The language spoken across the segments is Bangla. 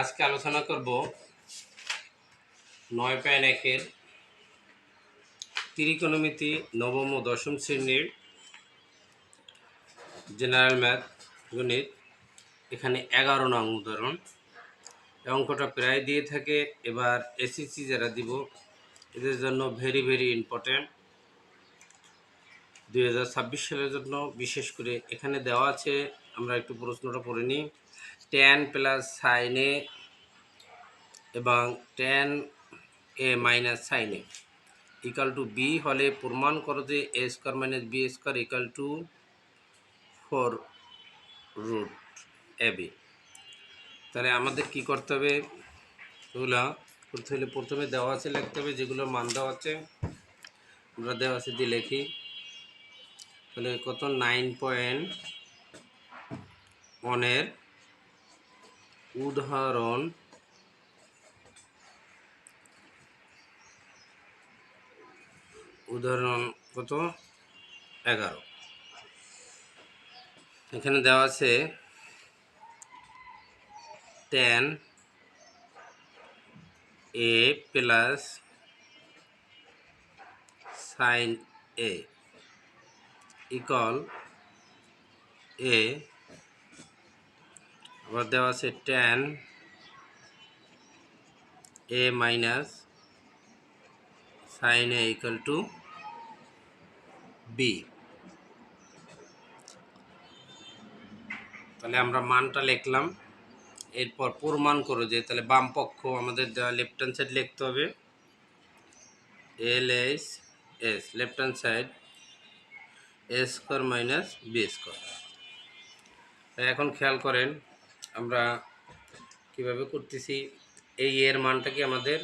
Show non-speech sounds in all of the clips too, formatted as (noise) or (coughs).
আজকে আলোচনা করব নয় পয়েন্ট একের ত্রিকোণমিতি নবম ও দশম শ্রেণির জেনারেল ম্যাথ গণিত, এখানে এগারো নং উদাহরণ। অঙ্কটা প্রায় দিয়ে থাকে, এবার এসএসসি যারা দিব, এদের জন্য ভেরি ভেরি ইম্পর্ট্যান্ট দুই হাজার ছাব্বিশ সালের জন্য বিশেষ করে এখানে দেওয়া আছে আমরা একটু প্রশ্নটা পড়ে নিই। টেন প্লাস সাইনে এবং টেন এ মাইনাস সাইনে ইকাল টু বি হলে প্রমাণ করো যে A square minus B square equal to four root A B তাহলে আমাদের কি করতে হবে? এগুলা করতে হলে প্রথমে দেওয়া আছে লিখতে হবে, যেগুলো মান দেওয়া আছে। আমরা দেওয়া আছে দিয়ে লিখি। তাহলে কত? নাইন পয়েন্ট ওয়ানের উদাহরণ উদাহরণ কত? এগারো। এখানে দেওয়া আছে tan A plus sine A equal A আবার দেওয়া আছে tan A minus sine A equal to B তাহলে আমরা মানটা লিখলাম। এরপর প্রমাণ করো যে তাহলে বাম পক্ষ আমাদের লেফট হ্যান্ড সাইড লিখতে হবে। L S S left hand side A square minus B square এখন খেয়াল করেন আমরা কীভাবে করতেছি, এই এর মানটা কি আমাদের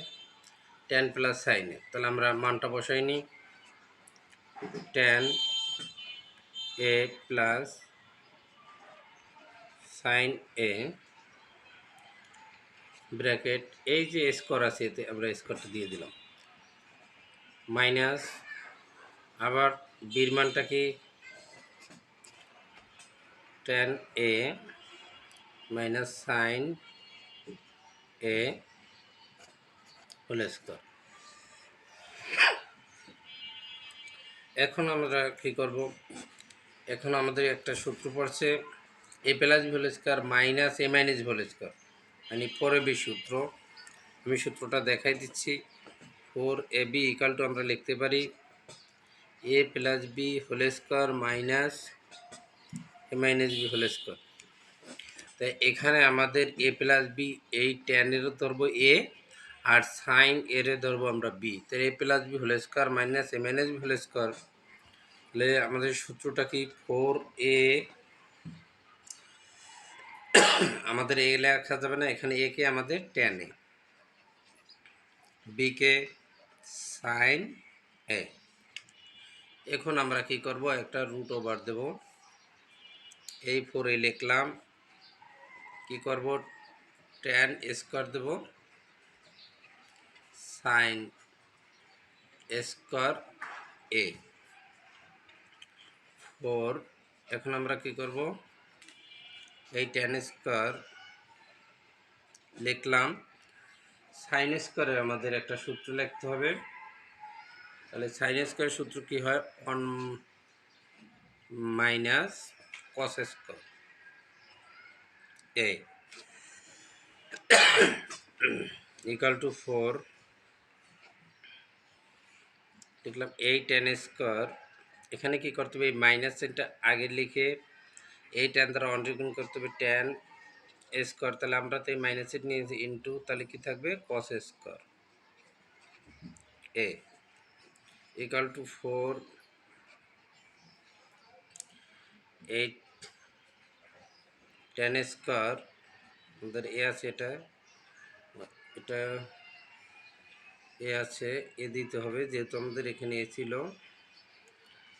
টেন প্লাস সাইনে তাহলে আমরা মানটা বসাই নিই tan A plus sine A bracket এই যে স্কোর আছে এতে আমরা স্কোরটা দিয়ে দিলাম। মাইনাস আবার বির মানটা কি? Tan A minus sine A whole square. এখন আমরা কি করব? এখন আমাদের একটা সূত্র পড়ছে, A plus whole square minus A minus whole square. মানে পরে বি সূত্র। আমি সূত্রটা দেখাই দিচ্ছি। Four A B equal to আমরা লিখতে পারি, A plus B whole square minus A minus B whole square. তাই এখানে আমাদের এ প্লাস বি এই টেনেরও ধরবো এ আর সাইন এর ধরবো আমরা বি তাই A plus B whole square minus A minus B whole square তাহলে আমাদের সূত্রটা কি? ফোর এ (coughs) আমাদের এ লেখা যাবে না, এখানে এ কে আমাদের টেন এ বি কে সাইন এ এখন আমরা কি করব? একটা রুট ওভার দেব। এই ফোর এ লিখলাম। কি করব? টেন স্কোয়ার দেব। সাইন স্কোয়ার এ ফোর এখন আমরা কি করব? এই টেন স্কোয়ার লিখলাম। সাইন স্কোয়ারের আমাদের একটা সূত্র লিখতে হবে। তাহলে সাইন স্কোয়ারের সূত্র কি হয়? One minus cos square A equal to four লিখলাম এই টেন স্কোয়ার এখানে কি করতে হবে? এই মাইনাস সাইনটা আগে লিখে এই টেন দ্বারা অন্ড্রিগুণ করতে হবে টেন স্কোয়ার তাহলে আমরা তো এই মাইনাস সাইড নিয়েছি ইন্টু তাহলে কি থাকবে? Cos square A equal to four eight tan square আমাদের এ আছে এটা। এটা এ আছে, এ দিতে হবে, যেহেতু আমাদের এখানে এ ছিল।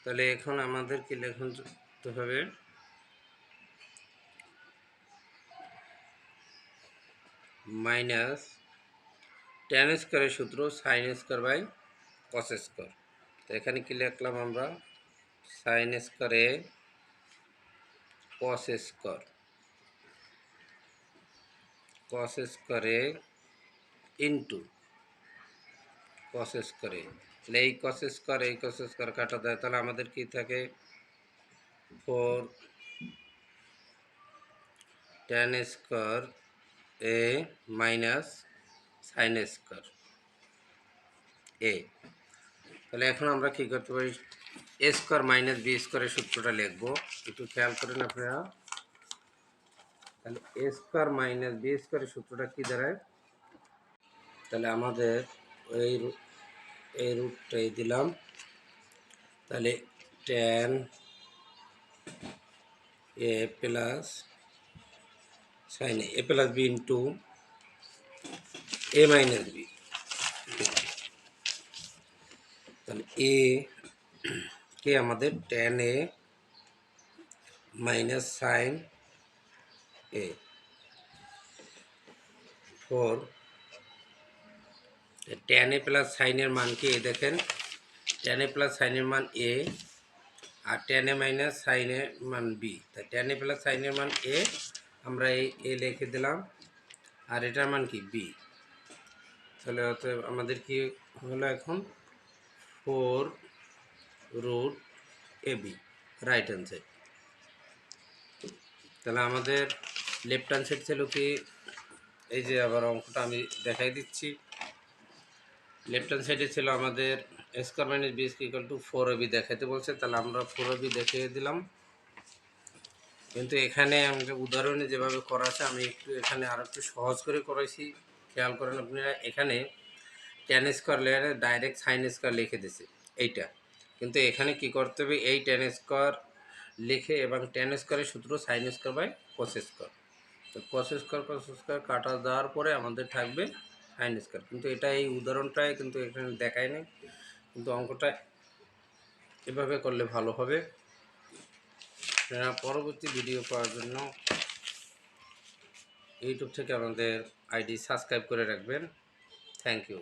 তাহলে এখন আমাদের কি লেখন হবে। মাইনাস টেন স্কোয়ারের সূত্র, sine square by cos square. তো এখানে কি লিখলাম আমরা? সাইন স্কোয়ারে কস স্কোয়ার। কস স্কোয়ারে ইন্টু কস স্কোয়ারে তাহলে এই কস স্কোয়ার এই কস স্কোয়ার কাটা দেয়, তাহলে আমাদের কি থাকে? Four tan square A minus sine square A তাহলে এখন আমরা কী করতে পারি? এ স্কোয়ার মাইনাস বি স্কোয়ারের সূত্রটা লিখব। একটু খেয়াল করেন আপনারা তাহলে এ স্কোয়ার মাইনাস বি স্কোয়ারের সূত্রটা কী দাঁড়ায়? তাহলে আমাদের এই এই রুটটাই দিলাম। তাহলে tan A plus sine A plus B into A minus B তাহলে এ কে আমাদের tan A minus sine A. Four. Tan A plus সাইনের মান কি? এ দেখেন, টেন এ প্লাস সাইনের মান এ আর টেন এ মাইনাস সাইনের মান বি। তাই টেন এ প্লাস সাইনের মান এ আমরা এই, এ লিখে দিলাম আর এটার মান কি? বি। তাহলে অতএব আমাদের কি হলো এখন? Four root A B, right side তাহলে আমাদের লেফট হ্যান্ড সাইড ছিল কি এই যে আবার অঙ্কটা আমি দেখাই দিচ্ছি। লেফট হ্যান্ড সাইডে ছিল আমাদের square minus B equal to four A B দেখাতে বলছে, তাহলে আমরা ফোর এবি দেখিয়ে দিলাম। কিন্তু এখানে আমাকে উদাহরণে যেভাবে করা আছে, আমি একটু এখানে আর একটু সহজ করে করেছি খেয়াল করেন আপনারা, এখানে টেন স্কোয়ার লেয়ারে ডাইরেক্ট সাইন স্কোয়ার লিখে দিছে, এইটা। কিন্তু এখানে কি করতে হবে, এই টেন স্কোয়ার লিখে এবং টেন স্কোয়ারের সূত্র sine square by cos square তো কস স্কোয়ার কস স্কোয়ার কাটা দেওয়ার পরে আমাদের থাকবে সাইন স্কোয়ার কিন্তু এটা এই উদাহরণটায় কিন্তু এখানে দেখায় নেই। কিন্তু অঙ্কটা এভাবে করলে ভালো হবে। পরবর্তী ভিডিও পাওয়ার জন্য ইউটিউব থেকে আমাদের আইডি সাবস্ক্রাইব করে রাখবেন। Thank you